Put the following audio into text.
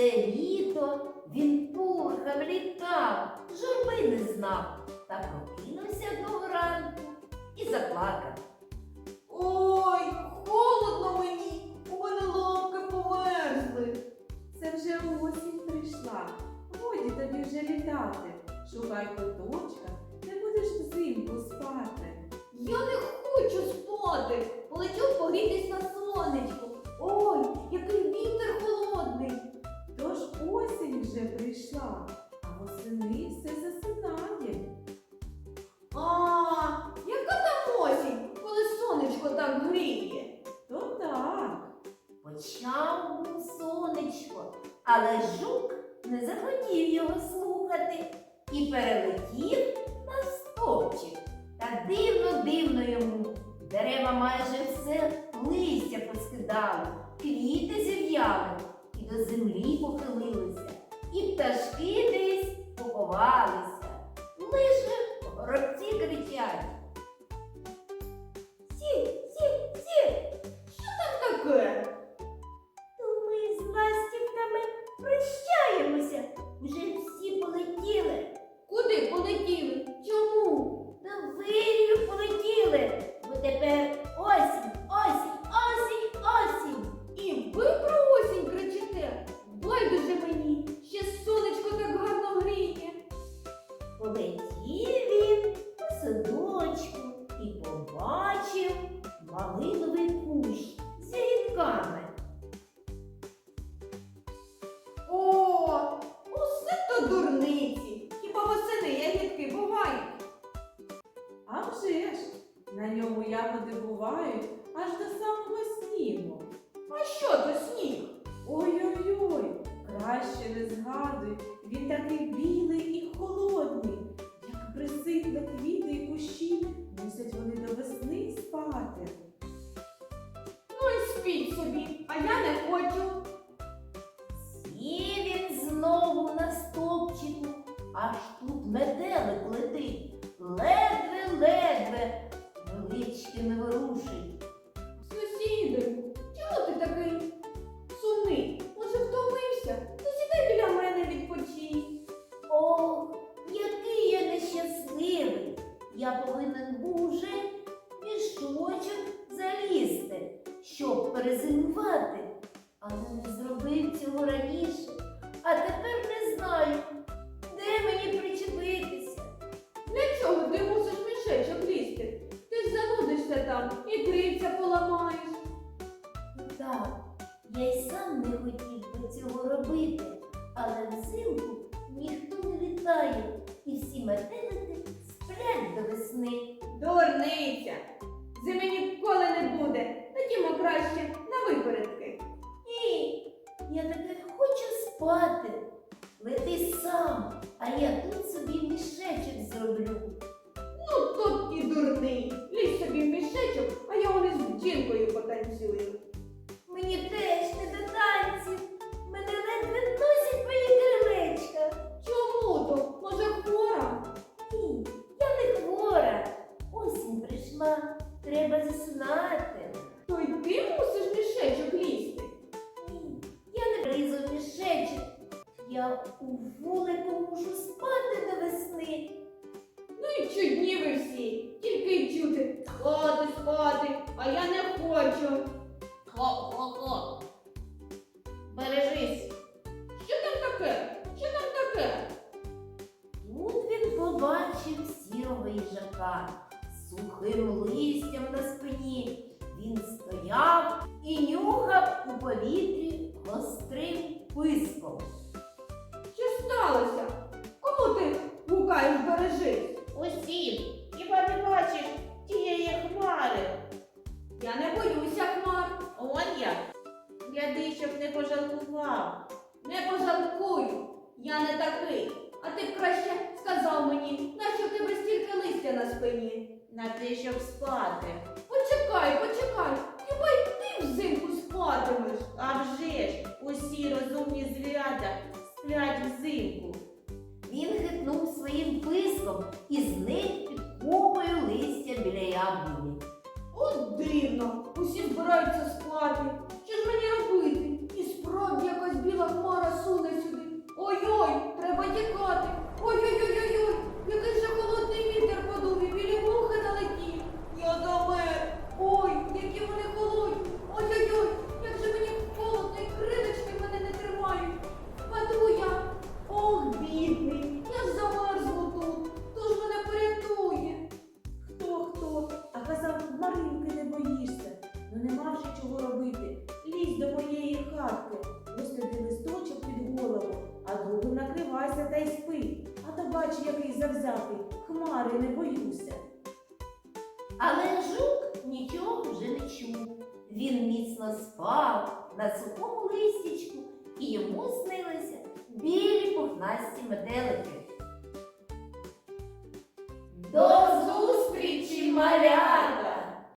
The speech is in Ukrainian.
Все літо він пурхав, літав, журби не знав, та прокинувся одного ранку і заплакав. Ой, холодно мені, у мене лапки померзли. Це вже осінь прийшла. Годі тобі вже літати. Шукай куточка, де будеш взимку спати. Я не хочу спати. Полечу погрітись на сонечку. І на стовпчик. Та дивно, дивно йому. Дерева майже все листя поскидали, квіти зів'яли і до землі похилилися, Полетів він по садочку і побачив малиновий кущ з ягідками. О, усе то дурниці. Хіба восени ягідки бувають? А вже ж, на ньому ягоди бувають аж до самого снігу. А що то сніг? Ой-ой-ой, краще не згадуй, він такий білий і холодний. Як присипле квіти і кущі, мусять вони до весни перезимувати. Але не зробив цього раніше. А тепер не знаю, де мені причепитися. Для чого ти мусиш мішечок лізти? Ти ж занудишся там і крильця поламаєш. Так, я й сам не хотів би цього робити, але взимку ніхто не літає, і всі метелики сплять до весни. Дурниця! Зими ніколи не буде. Ходімо краще Лети сам, а я тут собі мішечок зроблю. Ну, тут і дурний. Лізь собі в мішечок, а я вони з жінкою потанцюю. Мені теж не до танців. Мене ледве носять мої крилечка. Чому то? Може, хвора? Ні, я не хвора. Осінь прийшла, треба засинати. То й ти Я у вулику мушу спати до весни. Ну і чудні ви всі, тільки й чути спати, спати, а я не хочу. Хо-хо-хо. Бережись. Що там таке? Що там таке? Тут він побачив сірого їжака з сухим листям на спині. Він стояв і нюхав у повітрі спині? На те, щоб спати. Почекай, почекай, хіба й ти взимку спатимеш? А вже ж усі розумні звірята сплять взимку. Він хитнув своїм писком і зник під купою листя біля яблуні. Та й спи. А то бач, який завзятий, хмари не боюся. Але жук нічого вже не чув. Він міцно спав на сухому листячку, і йому снилися білі пухнасті метелики. До зустрічі, маля!